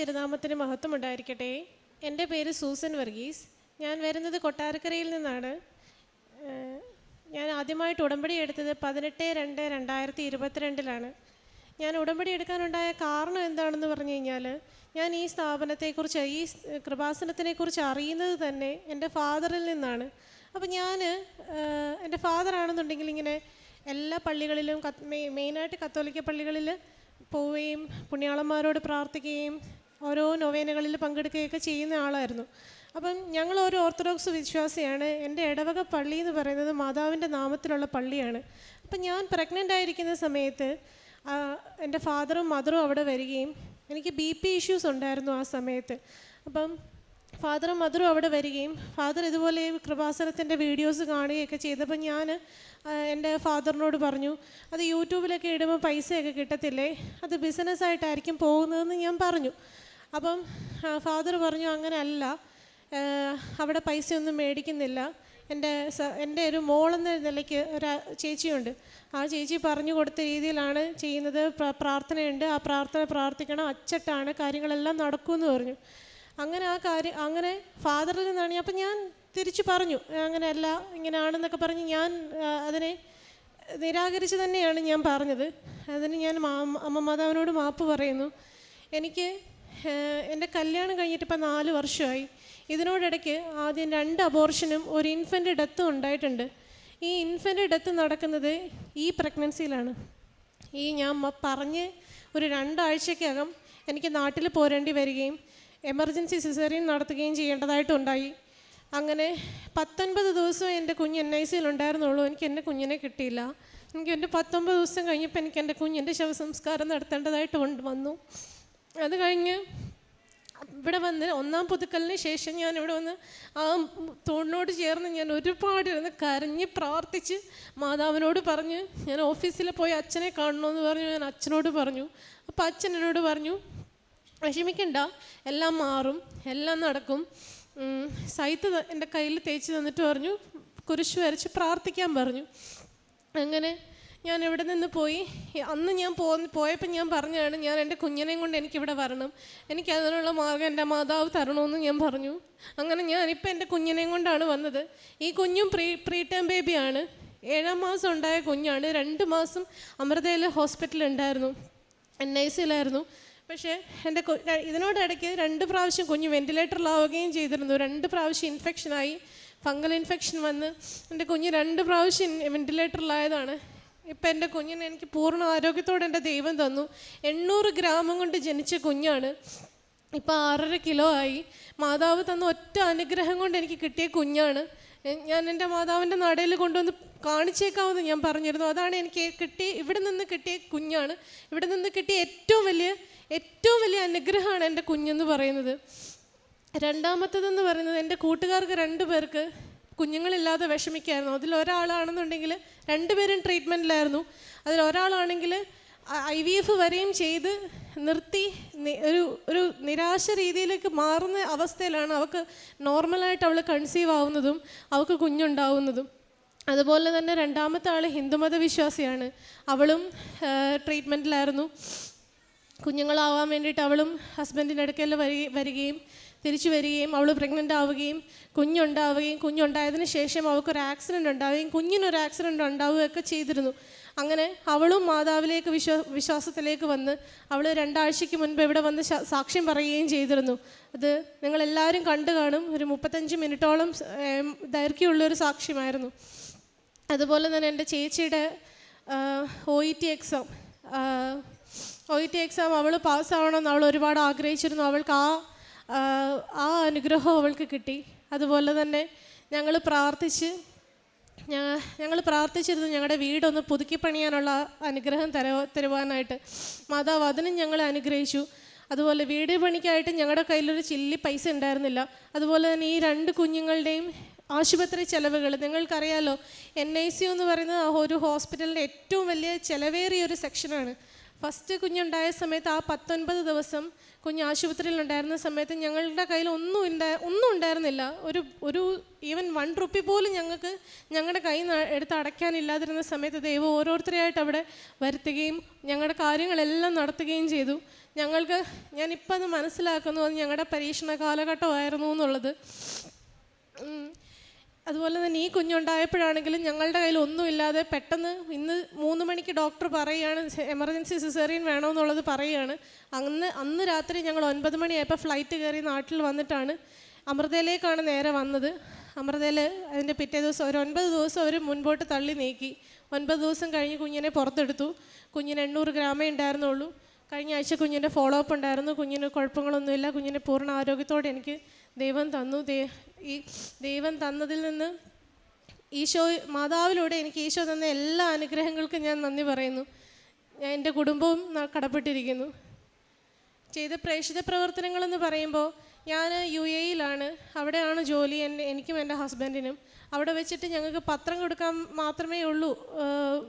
തിരുനാമത്തിന് മഹത്വം ഉണ്ടായിരിക്കട്ടെ എന്റെ പേര് സൂസൻ വർഗീസ്. ഞാൻ വരുന്നത് കൊട്ടാരക്കരയിൽ നിന്നാണ്. ഞാൻ ആദ്യമായിട്ട് ഉടമ്പടി എടുത്തത് പതിനെട്ട് രണ്ട് രണ്ടായിരത്തി ഇരുപത്തിരണ്ടിലാണ്. ഞാൻ ഉടമ്പടി എടുക്കാനുണ്ടായ കാരണം എന്താണെന്ന് പറഞ്ഞു കഴിഞ്ഞാൽ ഞാൻ ഈ സ്ഥാപനത്തെക്കുറിച്ച് ഈ കൃപാസനത്തിനെക്കുറിച്ച് അറിയുന്നത് തന്നെ എന്റെ ഫാദറിൽ നിന്നാണ്. അപ്പോൾ ഞാൻ എന്റെ ഫാദറാണെന്നുണ്ടെങ്കിൽ ഇങ്ങനെ എല്ലാ പള്ളികളിലും മെയിനായിട്ട് കത്തോലിക്ക പള്ളികളിൽ പോവുകയും പുണ്യാളന്മാരോട് പ്രാർത്ഥിക്കുകയും ഓരോ നൊവേനകളിൽ പങ്കെടുക്കുകയൊക്കെ ചെയ്യുന്ന ആളായിരുന്നു. അപ്പം ഞങ്ങൾ ഒരു ഓർത്തഡോക്സ് വിശ്വാസിയാണ്. എന്റെ ഇടവക പള്ളി എന്ന് പറയുന്നത് മാതാവിന്റെ നാമത്തിലുള്ള പള്ളിയാണ്. അപ്പം ഞാൻ പ്രഗ്നന്റ് ആയിരിക്കുന്ന സമയത്ത് എന്റെ ഫാദറും മദറും അവിടെ വരികയും എനിക്ക് ബി പി ഇഷ്യൂസ് ഉണ്ടായിരുന്നു ആ സമയത്ത്. അപ്പം ഫാദറും മദറും അവിടെ വരികയും ഫാദർ ഇതുപോലെ കൃപാസനത്തിന്റെ വീഡിയോസ് കാണുകയൊക്കെ ചെയ്തപ്പോൾ ഞാൻ എന്റെ ഫാദറിനോട് പറഞ്ഞു അത് യൂട്യൂബിലൊക്കെ ഇടുമ്പോൾ പൈസയൊക്കെ കിട്ടത്തില്ലേ? അത് ബിസിനസ്സായിട്ടായിരിക്കും പോകുന്നതെന്ന് ഞാൻ പറഞ്ഞു. അപ്പം ഫാദർ പറഞ്ഞു അങ്ങനെ അല്ല ഏഹ് അവിടെ പൈസയൊന്നും മേടിക്കുന്നില്ല. എന്റെ എന്റെ ഒരു മോളെന്ന നിലയ്ക്ക് ഒരു ചേച്ചിയുണ്ട്. ആ ചേച്ചി പറഞ്ഞു കൊടുത്ത രീതിയിലാണ് ചെയ്യുന്നത്. പ്ര- പ്രാർത്ഥനയുണ്ട്. ആ പ്രാർത്ഥന പ്രാർത്ഥിക്കണം. അച്ചട്ടാണ്. കാര്യങ്ങളെല്ലാം നടക്കുമെന്ന് പറഞ്ഞു. അങ്ങനെ ആ കാര്യം അങ്ങനെ ഫാദറിൽ നിന്നാണ് അപ്പം ഞാൻ തിരിച്ചു പറഞ്ഞു. അങ്ങനെയല്ല ഇങ്ങനെയാണെന്നൊക്കെ പറഞ്ഞ് ഞാൻ അതിനെ നിരാകരിച്ച് തന്നെയാണ് ഞാൻ പറഞ്ഞത്. അതിന് ഞാൻ അമ്മ മാതാവിനോട് മാപ്പ് പറയുന്നു. എനിക്ക് എന്റെ കല്യാണം കഴിഞ്ഞിട്ട് ഇപ്പം നാല് വർഷമായി. ഇതിനോടിടയ്ക്ക് ആദ്യം രണ്ട് അബോർഷനും ഒരു ഇൻഫന്റ് ഡെത്തും ഉണ്ടായിട്ടുണ്ട്. ഈ ഇൻഫന്റ് ഡെത്ത് നടക്കുന്നത് ഈ പ്രഗ്നൻസിയിലാണ് ഈ ഞാൻ പറഞ്ഞ് ഒരു രണ്ടാഴ്ചക്കകം എനിക്ക് നാട്ടിൽ പോരേണ്ടി വരികയും എമർജൻസി സിസേറിയൻ നടത്തുകയും ചെയ്യേണ്ടതായിട്ടുണ്ടായി. അങ്ങനെ പത്തൊൻപത് ദിവസം എന്റെ കുഞ്ഞ് എൻ ഐ സിയിൽ ഉണ്ടായിരുന്നുള്ളൂ. എനിക്ക് എന്റെ കുഞ്ഞിനെ കിട്ടിയില്ല. എനിക്ക് എന്റെ പത്തൊമ്പത് ദിവസം കഴിഞ്ഞപ്പോൾ എനിക്ക് എന്റെ കുഞ്ഞിന്റെ ശവസംസ്കാരം നടത്തേണ്ടതായിട്ട് വന്നു. അത് കഴിഞ്ഞ് ഇവിടെ വന്ന് ഒന്നാം പുതുക്കലിന് ശേഷം ഞാൻ ഇവിടെ വന്ന് ആ തോണിനോട് ചേർന്ന് ഞാൻ ഒരുപാട് ഇരുന്ന് കരഞ്ഞ് പ്രാർത്ഥിച്ച് മാതാവിനോട് പറഞ്ഞ് ഞാൻ ഓഫീസിൽ പോയി അച്ഛനെ കാണണമെന്ന് പറഞ്ഞു ഞാൻ അച്ഛനോട് പറഞ്ഞു. അപ്പോൾ അച്ഛൻ എന്നോട് പറഞ്ഞു വിഷമിക്കണ്ട എല്ലാം മാറും എല്ലാം നടക്കും. സൈത്ത് എന്റെ കയ്യിൽ തേച്ച് തന്നിട്ട് പറഞ്ഞു കുരിശ് വരച്ച് പ്രാർത്ഥിക്കാൻ പറഞ്ഞു. അങ്ങനെ ഞാൻ ഇവിടെ നിന്ന് പോയി. അന്ന് ഞാൻ പോ പോയപ്പോൾ ഞാൻ പറഞ്ഞാണ് ഞാൻ എന്റെ കുഞ്ഞിനെയും കൊണ്ട് എനിക്കിവിടെ വരണം. എനിക്ക് അതിനുള്ള മാർഗം എന്റെ മാതാവ് തരണമെന്ന് ഞാൻ പറഞ്ഞു. അങ്ങനെ ഞാൻ ഞാനിപ്പോൾ എന്റെ കുഞ്ഞിനെയും കൊണ്ടാണ് വന്നത്. ഈ കുഞ്ഞും പ്രീ പ്രീ ടൈം ബേബിയാണ്. ഏഴാം മാസം ഉണ്ടായ കുഞ്ഞാണ്. രണ്ട് മാസം അമൃതയിൽ ഹോസ്പിറ്റലിൽ ഉണ്ടായിരുന്നു. എൻ ഐ സിയിലായിരുന്നു. പക്ഷേ എന്റെ ഇതിനോടിടയ്ക്ക് രണ്ട് പ്രാവശ്യം കുഞ്ഞ് വെന്റിലേറ്ററിലാവുകയും ചെയ്തിരുന്നു. രണ്ട് പ്രാവശ്യം ഇൻഫെക്ഷനായി. ഫംഗൽ ഇൻഫെക്ഷൻ വന്ന് എന്റെ കുഞ്ഞ് രണ്ട് പ്രാവശ്യം വെന്റിലേറ്ററിലായതാണ് ഇപ്പം എന്റെ കുഞ്ഞിനെ എനിക്ക് പൂർണ ആരോഗ്യത്തോടെ എന്റെ ദൈവം തന്നു. എണ്ണൂറ് ഗ്രാമം കൊണ്ട് ജനിച്ച കുഞ്ഞാണ്. ഇപ്പം ആറര കിലോ ആയി. മാതാവ് തന്ന ഒറ്റ അനുഗ്രഹം കൊണ്ട് എനിക്ക് കിട്ടിയ കുഞ്ഞാണ്. ഞാൻ എന്റെ മാതാവിന്റെ നടയിൽ കൊണ്ടുവന്ന് കാണിച്ചേക്കാമെന്ന് ഞാൻ പറഞ്ഞിരുന്നു. അതാണ് എനിക്ക് കിട്ടിയ ഇവിടെ നിന്ന് കിട്ടിയ കുഞ്ഞാണ്. ഇവിടെ നിന്ന് കിട്ടിയ ഏറ്റവും വലിയ ഏറ്റവും വലിയ അനുഗ്രഹമാണ് എന്റെ കുഞ്ഞെന്ന് പറയുന്നത്. രണ്ടാമത്തതെന്ന് പറയുന്നത് എന്റെ കൂട്ടുകാർക്ക് രണ്ട് പേർക്ക് കുഞ്ഞുങ്ങളില്ലാതെ വിഷമിക്കായിരുന്നു. അതിൽ ഒരാളാണെന്നുണ്ടെങ്കിൽ രണ്ടുപേരും ട്രീറ്റ്മെന്റിലായിരുന്നു അതിൽ ഒരാളാണെങ്കിൽ ഐ വി എഫ് വരെയും ചെയ്ത് നിർത്തി ഒരു ഒരു നിരാശ രീതിയിലേക്ക് മാറുന്ന അവസ്ഥയിലാണ് അവൾക്ക് നോർമലായിട്ട് അവൾ കൺസീവ് ആവുന്നതും അവൾക്ക് കുഞ്ഞുണ്ടാവുന്നതും. അതുപോലെ തന്നെ രണ്ടാമത്തെ ആൾ ഹിന്ദുമത വിശ്വാസിയാണ് അവളും ട്രീറ്റ്മെന്റിലായിരുന്നു കുഞ്ഞുങ്ങളാവാൻ വേണ്ടിയിട്ട് അവളും ഹസ്ബൻഡിന്റെ അടുക്കൽ വരി വരികയും തിരിച്ചു വരികയും അവൾ പ്രഗ്നന്റ് ആവുകയും കുഞ്ഞുണ്ടാവുകയും കുഞ്ഞുണ്ടായതിന് ശേഷം അവൾക്കൊരു ആക്സിഡന്റ് ഉണ്ടാവുകയും കുഞ്ഞിനൊരു ആക്സിഡന്റ് ഉണ്ടാവുകയൊക്കെ ചെയ്തിരുന്നു. അങ്ങനെ അവളും മാതാവിലേക്ക് വിശ്വാ വിശ്വാസത്തിലേക്ക് വന്ന് അവൾ രണ്ടാഴ്ചയ്ക്ക് മുൻപ് ഇവിടെ വന്ന് സാക്ഷ്യം പറയുകയും ചെയ്തിരുന്നു. അത് നിങ്ങളെല്ലാവരും കണ്ടു കാണും. ഒരു മുപ്പത്തഞ്ച് മിനിറ്റോളം ദൈർഘ്യമുള്ളൊരു സാക്ഷ്യമായിരുന്നു. അതുപോലെ തന്നെ എന്റെ ചേച്ചിയുടെ O E T exam O E T exam അവൾ പാസ്സാവണമെന്ന് അവൾ ഒരുപാട് ആഗ്രഹിച്ചിരുന്നു. അവൾക്ക് ആ ആ, അനുഗ്രഹം അവൾക്ക് കിട്ടി. അതുപോലെ തന്നെ ഞങ്ങൾ പ്രാർത്ഥിച്ച് ഞങ്ങൾ പ്രാർത്ഥിച്ചിരുന്നു ഞങ്ങളുടെ വീടൊന്ന് പുതുക്കി പണിയാനുള്ള അനുഗ്രഹം തര തരുവാനായിട്ട്. മാതാവ് അതിനും ഞങ്ങളെ അനുഗ്രഹിച്ചു. അതുപോലെ വീട് പണിക്കായിട്ട് ഞങ്ങളുടെ കയ്യിലൊരു ചില്ലി പൈസ ഉണ്ടായിരുന്നില്ല. അതുപോലെ തന്നെ ഈ രണ്ട് കുഞ്ഞുങ്ങളുടെയും ആശുപത്രി ചെലവുകൾ നിങ്ങൾക്കറിയാലോ എൻ ഐ സി എന്ന് പറയുന്നത് ഒരു ഹോസ്പിറ്റലിന്റെ ഏറ്റവും വലിയ ചിലവേറിയ ഒരു സെക്ഷനാണ് ഫസ്റ്റ് കുഞ്ഞുണ്ടായ സമയത്ത് ആ പത്തൊൻപത് ദിവസം കുഞ്ഞ് ആശുപത്രിയിൽ ഉണ്ടായിരുന്ന സമയത്ത് ഞങ്ങളുടെ കയ്യിൽ ഒന്നും ഉണ്ടാ ഒന്നും ഉണ്ടായിരുന്നില്ല. ഒരു ഒരു ഈവൻ വൺ റുപ്പി പോലും ഞങ്ങൾക്ക് ഞങ്ങളുടെ കൈ എടുത്ത് അടയ്ക്കാനില്ലാതിരുന്ന സമയത്ത് ദൈവം ഓരോരുത്തരെയായിട്ട് അവിടെ വരുത്തുകയും ഞങ്ങളുടെ കാര്യങ്ങളെല്ലാം നടത്തുകയും ചെയ്തു. ഞങ്ങൾക്ക് ഞാനിപ്പോൾ അത് മനസ്സിലാക്കുന്നു അത് ഞങ്ങളുടെ പരീക്ഷണ കാലഘട്ടമായിരുന്നു എന്നുള്ളത്. അതുപോലെ തന്നെ ഈ കുഞ്ഞുണ്ടായപ്പോഴാണെങ്കിലും ഞങ്ങളുടെ കയ്യിൽ ഒന്നുമില്ലാതെ പെട്ടെന്ന് ഇന്ന് മൂന്ന് മണിക്ക് ഡോക്ടർ പറയുകയാണ് എമർജൻസി സിസേറിയൻ വേണമെന്നുള്ളത് പറയുകയാണ്. അന്ന് അന്ന് രാത്രി ഞങ്ങൾ ഒൻപത് മണിയായപ്പോൾ ഫ്ലൈറ്റ് കയറി നാട്ടിൽ വന്നിട്ടാണ് അമൃതയിലേക്കാണ് നേരെ വന്നത്. അമൃതയിൽ അതിന്റെ പിറ്റേ ദിവസം ഒരു ഒൻപത് ദിവസം അവർ മുൻപോട്ട് തള്ളി നീക്കി. ഒൻപത് ദിവസം കഴിഞ്ഞ് കുഞ്ഞിനെ പുറത്തെടുത്തു. കുഞ്ഞിന് എണ്ണൂറ് ഗ്രാമേ ഉണ്ടായിരുന്നുള്ളൂ. കഴിഞ്ഞ ആഴ്ച കുഞ്ഞിന്റെ ഫോളോ അപ്പ് ഉണ്ടായിരുന്നു. കുഞ്ഞിന് കുഴപ്പങ്ങളൊന്നുമില്ല. കുഞ്ഞിന് പൂർണ ആരോഗ്യത്തോടെ എനിക്ക് ദൈവം തന്നു. ഈ ദൈവം തന്നതിൽ നിന്ന് ഈശോ മാതാവിലൂടെ എനിക്ക് ഈശോ തന്ന എല്ലാ അനുഗ്രഹങ്ങൾക്കും ഞാൻ നന്ദി പറയുന്നു. ഞാൻ എന്റെ കുടുംബവും കടപ്പെട്ടിരിക്കുന്നു. ചെയ്ത പ്രേക്ഷിത പ്രവർത്തനങ്ങളെന്ന് പറയുമ്പോൾ ഞാൻ യു എയിലാണ് അവിടെയാണ് ജോലി എന്റെ എനിക്കും എന്റെ ഹസ്ബൻഡിനും. അവിടെ വെച്ചിട്ട് ഞങ്ങൾക്ക് പത്രം കൊടുക്കാൻ മാത്രമേ ഉള്ളൂ.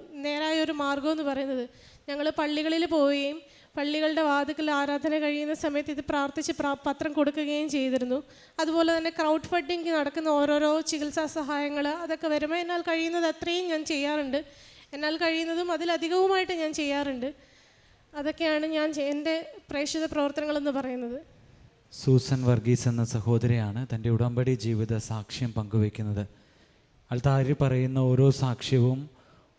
നേരായ ഒരു മാർഗം എന്ന് പറയുന്നത്. ഞങ്ങൾ പള്ളികളിൽ പോവുകയും പള്ളികളുടെ വാതുക്കൽ ആരാധന കഴിയുന്ന സമയത്ത് ഇത് പ്രാർത്ഥിച്ച് പ്രാ പത്രം കൊടുക്കുകയും ചെയ്തിരുന്നു. അതുപോലെ തന്നെ ക്രൗഡ് ഫണ്ടിങ് നടക്കുന്ന ഓരോരോ ചികിത്സാ സഹായങ്ങൾ അതൊക്കെ വരുമ്പോൾ എന്നാൽ കഴിയുന്നത് അത്രയും ഞാൻ ചെയ്യാറുണ്ട്. എന്നാൽ കഴിയുന്നതും അതിലധികവുമായിട്ട് ഞാൻ ചെയ്യാറുണ്ട്. അതൊക്കെയാണ് ഞാൻ എന്റെ പ്രേക്ഷിത പ്രവർത്തനങ്ങളെന്ന് പറയുന്നത്. സൂസൻ വർഗീസ് എന്ന സഹോദരിയാണ് തന്റെ ഉടമ്പടി ജീവിത സാക്ഷ്യം പങ്കുവയ്ക്കുന്നത്. അൾത്താരി പറയുന്ന ഓരോ സാക്ഷ്യവും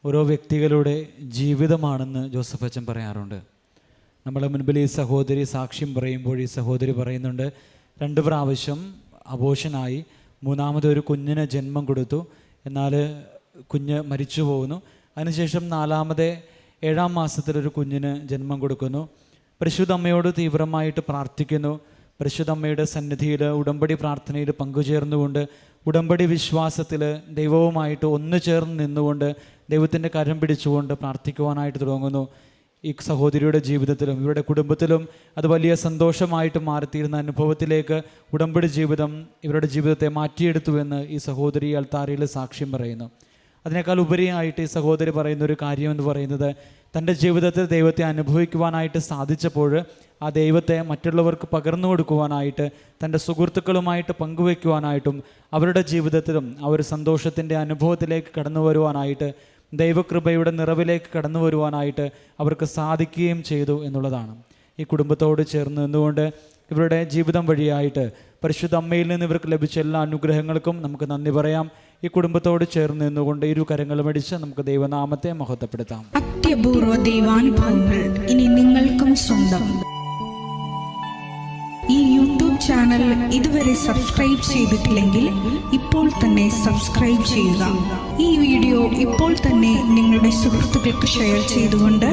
ഓരോ വ്യക്തികളുടെ ജീവിതമാണെന്ന് ജോസഫ് അച്ഛൻ പറയാറുണ്ട്. നമ്മളെ മുൻപിൽ ഈ സഹോദരി സാക്ഷ്യം പറയുമ്പോൾ ഈ സഹോദരി പറയുന്നുണ്ട് രണ്ട് പ്രാവശ്യം അബോഷനായി മൂന്നാമത് ഒരു കുഞ്ഞിന് ജന്മം കൊടുത്തു. എന്നാൽ കുഞ്ഞ് മരിച്ചു പോകുന്നു അതിനുശേഷം നാലാമത്തെ ഏഴാം മാസത്തിൽ ഒരു കുഞ്ഞിന് ജന്മം കൊടുക്കുന്നു. പരിശുദ്ധ അമ്മയോട് തീവ്രമായിട്ട് പ്രാർത്ഥിക്കുന്നു. പരിശുദ്ധ അമ്മയുടെ സന്നിധിയിൽ ഉടമ്പടി പ്രാർത്ഥനയിൽ പങ്കുചേർന്നുകൊണ്ട് ഉടമ്പടി വിശ്വാസത്തിൽ ദൈവവുമായിട്ട് ഒന്നു ചേർന്ന് നിന്നുകൊണ്ട് ദൈവത്തിന്റെ കരം പിടിച്ചുകൊണ്ട് പ്രാർത്ഥിക്കുവാനായിട്ട് തുടങ്ങുന്നു. ഈ സഹോദരിയുടെ ജീവിതത്തിലും ഇവരുടെ കുടുംബത്തിലും അത് വലിയ സന്തോഷമായിട്ട് മാറിത്തീരുന്ന അനുഭവത്തിലേക്ക് ഉടമ്പടി ജീവിതം ഇവരുടെ ജീവിതത്തെ മാറ്റിയെടുത്തുവെന്ന് ഈ സഹോദരി അൽത്താരയിൽ സാക്ഷ്യം പറയുന്നു. അതിനേക്കാൾ ഉപരിയായിട്ട് ഈ സഹോദരി പറയുന്ന ഒരു കാര്യം എന്ന് പറയുന്നത് തന്റെ ജീവിതത്തിൽ ദൈവത്തെ അനുഭവിക്കുവാനായിട്ട് സാധിച്ചപ്പോൾ ആ ദൈവത്തെ മറ്റുള്ളവർക്ക് പകർന്നു കൊടുക്കുവാനായിട്ട് തന്റെ സുഹൃത്തുക്കളുമായിട്ട് പങ്കുവയ്ക്കുവാനായിട്ടും അവരുടെ ജീവിതത്തിലും ആ ഒരു സന്തോഷത്തിന്റെ അനുഭവത്തിലേക്ക് കടന്നു വരുവാനായിട്ട് ദൈവകൃപയുടെ നിറവിലേക്ക് കടന്നു വരുവാനായിട്ട് അവർക്ക് സാധിക്കുകയും ചെയ്തു എന്നുള്ളതാണ്. ഈ കുടുംബത്തോട് ചേർന്ന് നിന്നുകൊണ്ട് ഇവരുടെ ജീവിതം വഴിയായിട്ട് പരിശുദ്ധ അമ്മയിൽ നിന്ന് ഇവർക്ക് ലഭിച്ച എല്ലാ അനുഗ്രഹങ്ങൾക്കും നമുക്ക് നന്ദി പറയാം. ഈ കുടുംബത്തോട് ചേർന്ന് നിന്നുകൊണ്ട് ഇരു കരങ്ങളും അടിച്ച് നമുക്ക് ദൈവനാമത്തെ മഹത്വപ്പെടുത്താം. അത്യപൂർവ ദൈവാനുഭവങ്ങൾ ഇനി നിങ്ങൾക്കും സ്വന്തം. ഈ യൂട്യൂബ് ചാനൽ ഇതുവരെ സബ്സ്ക്രൈബ് ചെയ്തിട്ടില്ലെങ്കിൽ ഇപ്പോൾ തന്നെ സബ്സ്ക്രൈബ് ചെയ്യുക. ഈ വീഡിയോ ഇപ്പോൾ തന്നെ നിങ്ങളുടെ സുഹൃത്തുക്കൾക്ക് ഷെയർ ചെയ്തുകൊണ്ട്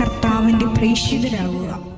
കർത്താവിന്റെ പ്രേക്ഷിതരാകുക.